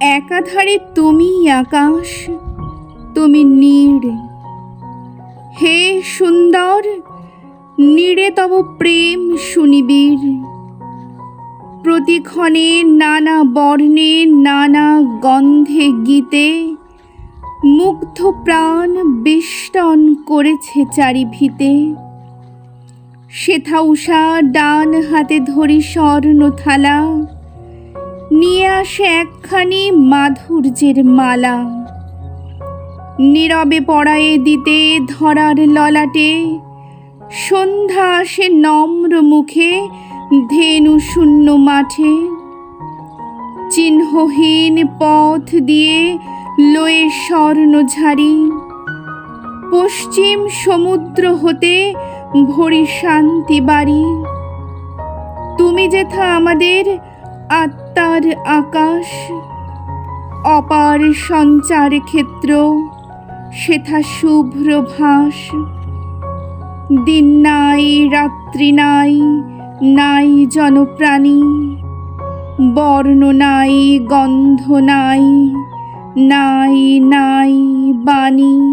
একাধারে তুমি আকাশ, তুমি নীড় হে সুন্দর, নীড়ে তব প্রেম সুনিবির প্রতিক্ষণে নানা বর্ণে, নানা গন্ধে গীতে মুগ্ধ প্রাণ বেষ্টন করেছে চারিভিতে। শেথা উষা ডান হাতে ধরি স্বর্ণ থালা নিয়ে আসে একখানি মাধুর্যের মালা। নীরবে পড়ায়ে দিতে ধরার ললাটে, সন্ধ্যা আসে নম্র মুখে ধেনু শূন্য মাঠে। চিহ্নহীন পথ দিয়ে লয়ে স্বর্ণ ঝাড়ি, পশ্চিম সমুদ্র হতে ভরি শান্তি বাড়ি। তুমি যেথা আমাদের আত্মার আকাশ, অপার সঞ্চার ক্ষেত্র, সেথা শুভ্র ভাস। দিন নাই, রাত্রি নাই নাই জনপ্রাণী। বর্ণ নাই, গন্ধ নাই নাই নাই বাণী।